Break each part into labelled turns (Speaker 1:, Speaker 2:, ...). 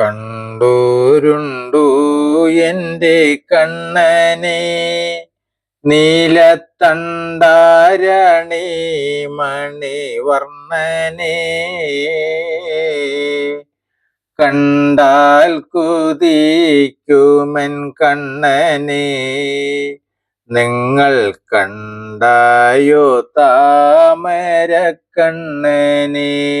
Speaker 1: കണ്ടൂരുണ്ടു എന്റെ കണ്ണനെ. നീലത്തണ്ടാരണി മണിവർണനെ. കണ്ടാൽ കുതിക്കുമൻ കണ്ണനെ. നിങ്ങൾ കണ്ടായോ താമര കണ്ണനെ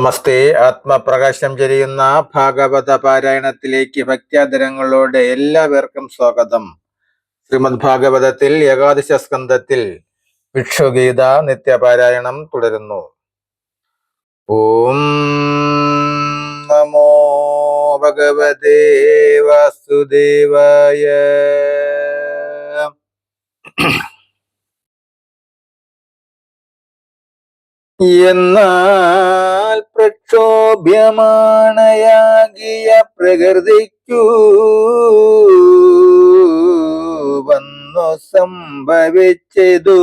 Speaker 1: നമസ്തേ. ആത്മപ്രകാശം ചൊരിയുന്ന ഭാഗവത പാരായണത്തിലേക്ക് ഭക്ത്യാദരങ്ങളോടെ എല്ലാവർക്കും സ്വാഗതം. ശ്രീമദ് ഭാഗവതത്തിൽ ഏകാദശ സ്കന്ധത്തിൽ ഭിക്ഷുഗീത നിത്യപാരായണം തുടരുന്നു. ഓം നമോ ഭഗവതേ വാസുദേവായ. എന്നാൽ പ്രക്ഷോഭ്യമാണയാകിയ പ്രകൃതിക്കു വന്നു സംഭവിച്ചതു.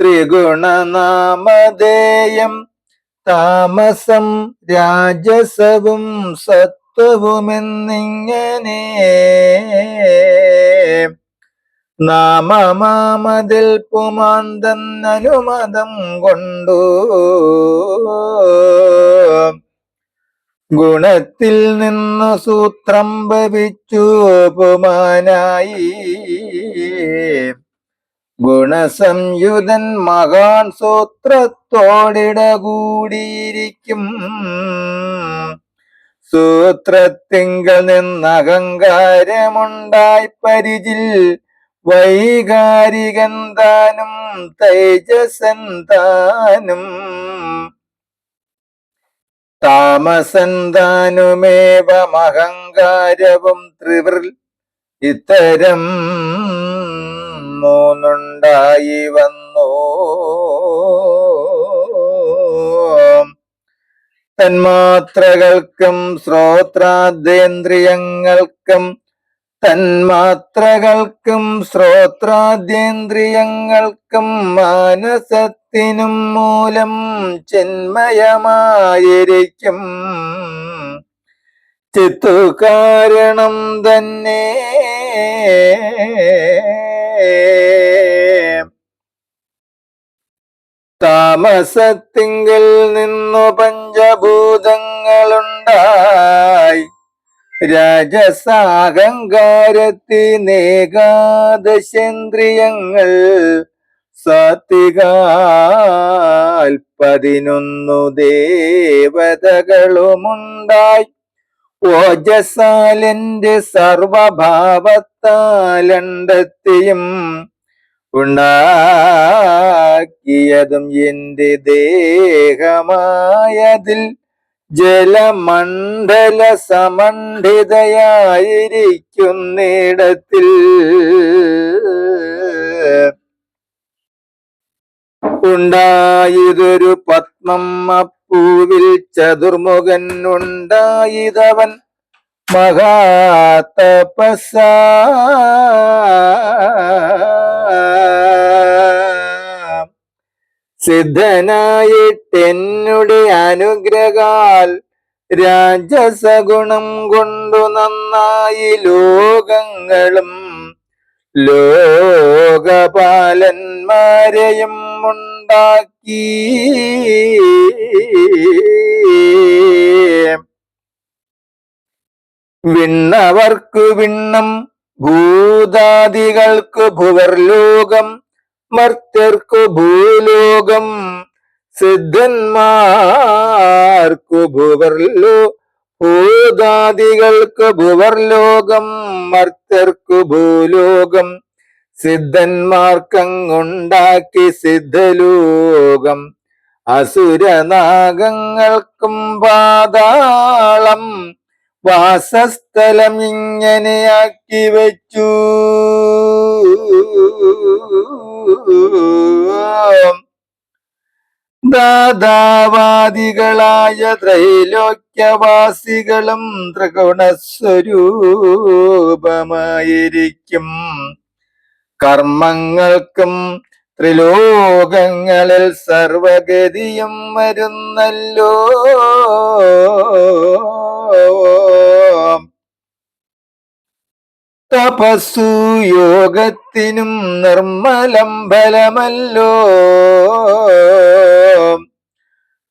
Speaker 1: ത്രിഗുണനാമധേയം താമസം രാജസവും സത്വവുമെന്നിങ്ങനെ നാമമാമതിൽ പുമാന്തൻ അനുമതം കൊണ്ടു. ഗുണത്തിൽ നിന്ന് സൂത്രം ഭവിച്ചു പുമാനായി ഗുണസംയുതൻ മഹാൻ സൂത്രത്തോടിട കൂടിയിരിക്കും സൂത്രത്തിങ്കൽ നിന്ന് അഹങ്കാരമുണ്ടായി പരിചിൽ വൈകാരികൻ താനും തേജസൻ താനും താമസൻ താനുമേവമഹങ്കാരവും ത്രിവൃൽ ഇത്തരം മൂന്നുണ്ടായി വന്നു. തന്മാത്രകൾക്കും ശ്രോത്രാദേന്ദ്രിയങ്ങൾക്കും തന്മാത്രകൾക്കും ശ്രോത്രാദ്യേന്ദ്രിയങ്ങൾക്കും മാനസത്തിനും മൂലം ചിന്മയമായിരിക്കും. ചിത്തു കാരണം തന്നെ. താമസത്തിങ്കിൽ നിന്നു പഞ്ചഭൂതങ്ങളുണ്ടായി രാജസാഹങ്കാരത്തിനേകാദശേന്ദ്രിയങ്ങൾ സാത്വികാൽ പതിനൊന്നു ദേവതകളുമുണ്ടായി. ഓജസാലന്റെ സർവഭാവത്താലണ്ടത്തെയും ഉണ്ടാക്കിയതും എന്റെ ദേഹമായതിൽ ജലമണ്ഡല സമണ്ഡിതയായിരിക്കുന്നിടത്തിൽ ഉണ്ടായതൊരു അപ്പൂവിൽ ചതുർമുഖൻ ഉണ്ടായതവൻ മഹാതപസ സിദ്ധനായിട്ടെന്നുടെ അനുഗ്രഹാൽ രാജസഗുണം കൊണ്ടു നന്നായി ലോകങ്ങളും ലോകപാലന്മാരെയും ഉണ്ടാക്കി. വിണ്ണവർക്കു വിണ്ണം ഭൂതാദികൾക്കു ഭുവർലോകം മർത്യർക്കു ഭൂലോകം സിദ്ധന്മാർക്കു ഭുവർലോ ഭൂതാദികൾക്ക് ഭുവർലോകം മർത്യർക്കു ഭൂലോകം സിദ്ധന്മാർക്കങ്ങുണ്ടാക്കി സിദ്ധലോകം. അസുരനാഗങ്ങൾക്കും പാതാളം വാസസ്ഥലം ഇങ്ങനെയാക്കി വച്ചു ദാദാവാദികളായ ത്രൈലോക്യവാസികളും ത്രിഗുണസ്വരൂപമായിരിക്കും. കർമ്മങ്ങൾക്കും ത്രിലോകങ്ങളിൽ സർവഗതിയും വരുന്നല്ലോ. തപസ്സു യോഗത്തിനും നിർമ്മലം ഫലമല്ലോ.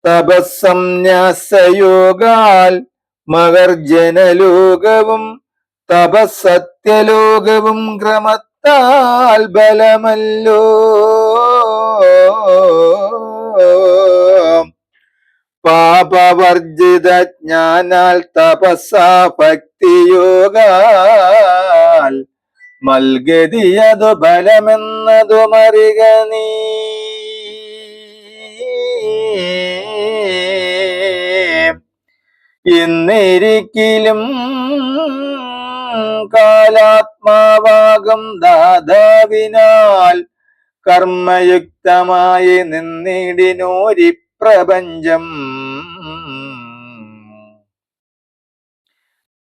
Speaker 1: തപസ്സന്യാസയോഗാൽ മകർജനലോകവും തപസ്സത്യലോകവും ക്രമത്താൽ ബലമല്ലോ പാപവർജിത ജ്ഞാനാൽ തപസ ഭക്തിയോഗാൽ മൽഗതിയതു ബലമെന്നതു മറിക നീ. കാലാത്മാവാകും കാലാത്മാവാകം ദാതാവിനാൽ കർമ്മയുക്തമായി നിന്നിടിനോരി പ്രപഞ്ചം.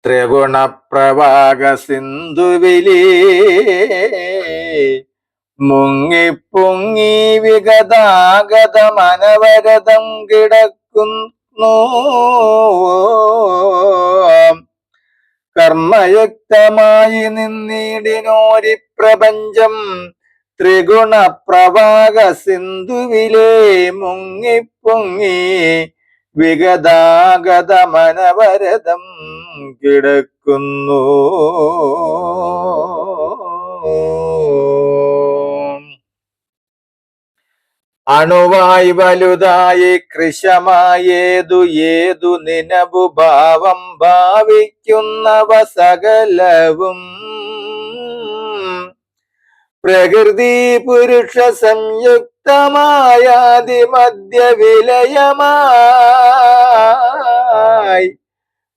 Speaker 1: ത്രിഗുണപ്രവാക സിന്ധുവിലേ മുങ്ങി പൊങ്ങി വിഗതാഗതമനവരതം കിടക്കുന്നു. കർമ്മയുക്തമായി നിന്നിടിനോരി പ്രപഞ്ചം. ത്രിഗുണ പ്രവാക സിന്ധുവിലെ മുങ്ങിപ്പൊങ്ങി വിഗതാഗതമനവരതം കിടക്കുന്നു. അണുവായി വലുതായി കൃശമായേതു ഏതു നിനവു ഭാവം ഭാവിക്കുന്നവ സകലവും. പ്രകൃതി പുരുഷ സംയുക്തമായാതിമധ്യ വിലയമായി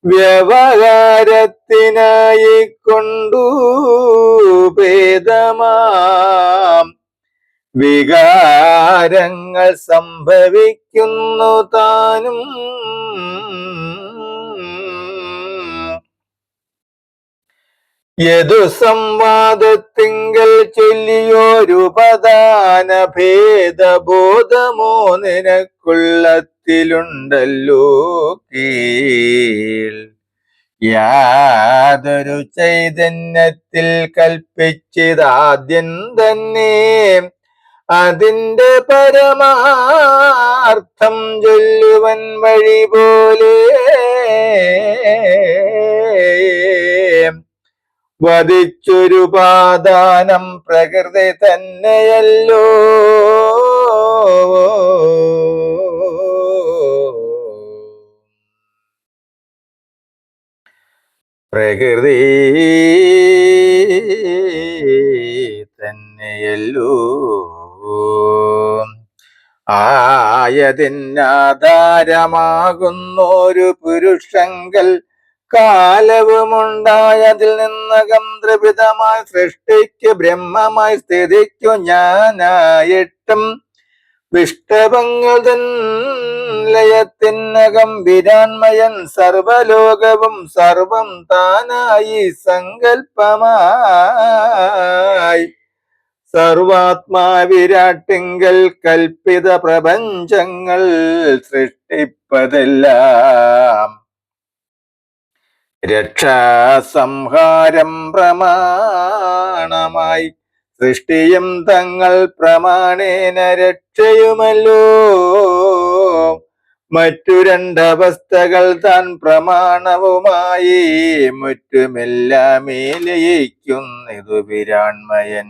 Speaker 1: വ്യവഹാരത്തിനായി കൊണ്ടു ഭേദമാം. വികാരങ്ങൾ സംഭവിക്കുന്നു താനും. യതു സംവാദത്തിങ്കൽ ചൊല്ലിയോരുപദാന ഭേദബോധമോ നിനക്കുള്ളത്തിലുണ്ടല്ലോ യാതൊരു ചൈതന്യത്തിൽ കൽപ്പിച്ചതാദ്യം തന്നെ അതിന്റെ പരമാർത്ഥം ചൊല്ലുവൻ വഴി പോലെ. വധിച്ചൊരു പാദാനം പ്രകൃതി തന്നെയല്ലോ. പ്രകൃതി തന്നെയല്ലോ. ആയതിനാധാരമാകുന്നൊരു പുരുഷങ്കൽ കാലവുമുണ്ടായതിൽ നിന്നകം ദ്രവിതമായി സൃഷ്ടിക്ക് ബ്രഹ്മമായി സ്ഥിതിക്കു ഞാനായിട്ടും. വിഷ്ടവങ്ങൾ ലയത്തിനകം വിരാൺമയൻ സർവലോകവും സർവം താനായി സങ്കൽപ്പമായി. സർവാത്മാവിരാട്ടിങ്കൽ കൽപ്പിത പ്രപഞ്ചങ്ങൾ സൃഷ്ടിപ്പതെല്ലാം. രക്ഷാസംഹാരം പ്രമാണമായി സൃഷ്ടിയും തങ്ങൾ പ്രമാണേന രക്ഷയുമല്ലോ. മറ്റു രണ്ടവസ്ഥകൾ താൻ പ്രമാണവുമായി മുറ്റുമെല്ലാമേ ലയിക്കുന്നിതു വിരാൺമയൻ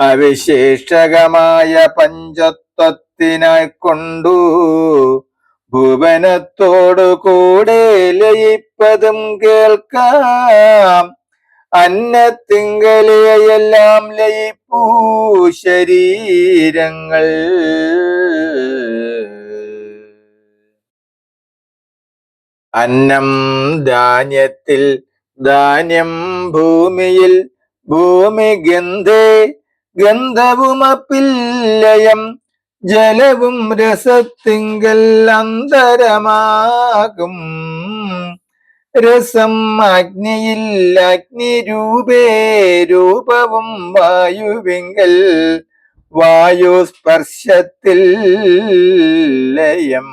Speaker 1: അവിശേഷകമായ പഞ്ചത്വത്തിനായി കൊണ്ടു ഭുവനത്തോടു കൂടെ ലയിപ്പതും കേൾക്കാം. അന്നത്തിങ്കലെയെല്ലാം ലയിപ്പൂ ശരീരങ്ങൾ. അന്നം ധാന്യത്തിൽ ധാന്യം ഭൂമിയിൽ ഭൂമി ഗന്ധേ ഗന്ധവുമപ്പില്ലയം. ജലവും രസത്തിങ്കൽ അന്തരമാകും. രസം അഗ്നിയിൽ അഗ്നിരൂപേ രൂപവും വായുവിങ്കൽ. വായുസ്പർശത്തിൽ ലയം.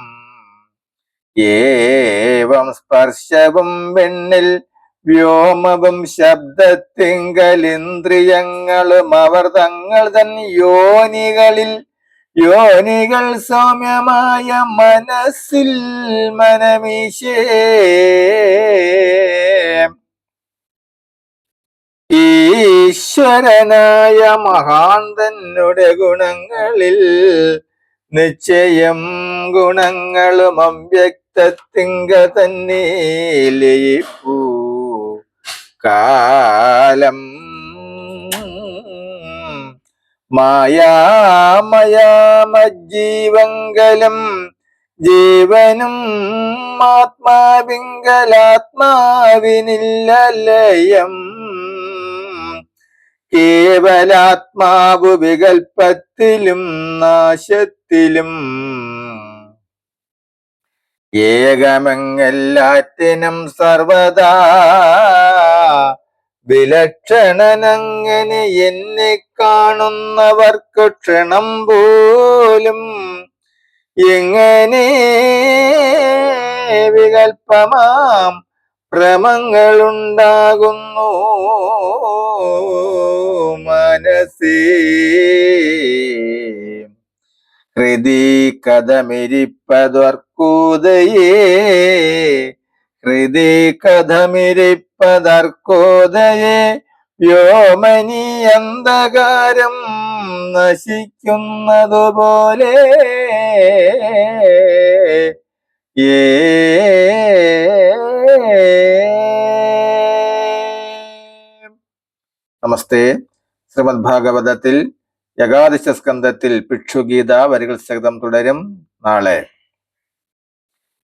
Speaker 1: ഏവം സ്പർശവും വെണ്ണിൽ വ്യോമവും ശബ്ദത്തിങ്കൽ ഇന്ദ്രിയങ്ങളും അവർ തങ്ങൾ തൻ യോനികളിൽ യോനികൾ സൗമ്യമായ മനസ്സിൽ മനമീശേ. ഈശ്വരനായ മഹാന്തനുടെ ഗുണങ്ങളിൽ നിശ്ചയം ഗുണങ്ങളും അവ്യക്തത്തിങ്ക തന്നെ ലയിപ്പൂ കാലം മായാമയാമജ്ജീവങ്കലം ജീവനും ആത്മാവിങ്കലാത്മാവിനില്ലലയം. കേവലാത്മാവു വികൽപ്പത്തിലും നാശത്തിലും. ഏകമെങ്ങെല്ലാറ്റിനും സർവദാ വിലക്ഷണനങ്ങനെ എന്നെ കാണുന്നവർക്ക് ക്ഷണം പോലും എങ്ങനെ? വികൽപ്പമാം ഭ്രമങ്ങളുണ്ടാകുന്നു മനസ്സേ. ഹൃദി കഥമിരിപ്പതർക്കൂതയേ ഹൃദി കഥമിരിപ്പതർക്കോദയേ വ്യോമനി അന്ധകാരം നശിക്കുന്നതുപോലെ. നമസ്തേ. ശ്രീമദ് ഭാഗവതത്തിൽ ഏകാദശ സ്കന്ധത്തിൽ ഭിക്ഷുഗീത വരികൾ സഹിതം തുടരും നാളെ.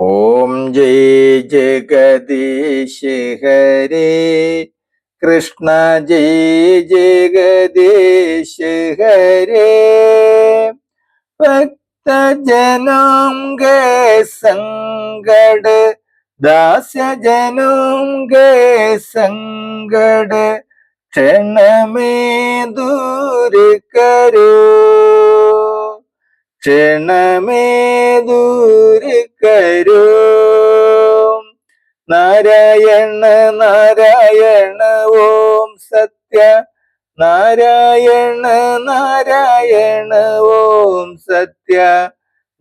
Speaker 1: ഓം ജയ് ജഗദീശ് ഹരേ കൃഷ്ണ ജയ് ജഗദീശ് ഹരേ ഭക്തജനം ഗേ സങ്കട ദാസ്യജനം ഗേ സങ്കട ക്ഷണമേ ദൂര കരോ ക്ഷണമേ ദൂര കരോ നാരായണ നാരായണ ഓം സത്യ. നാരായണ നാരായണ ഓം സത്യ.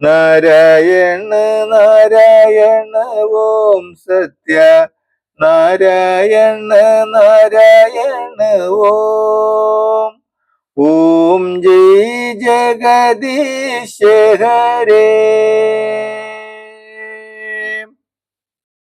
Speaker 1: നാരായണ നാരായണ ഓം സത്യ. നാരായണ നാരായണ ഓം ഓം ജയ് ജഗദീശ ഹരേ.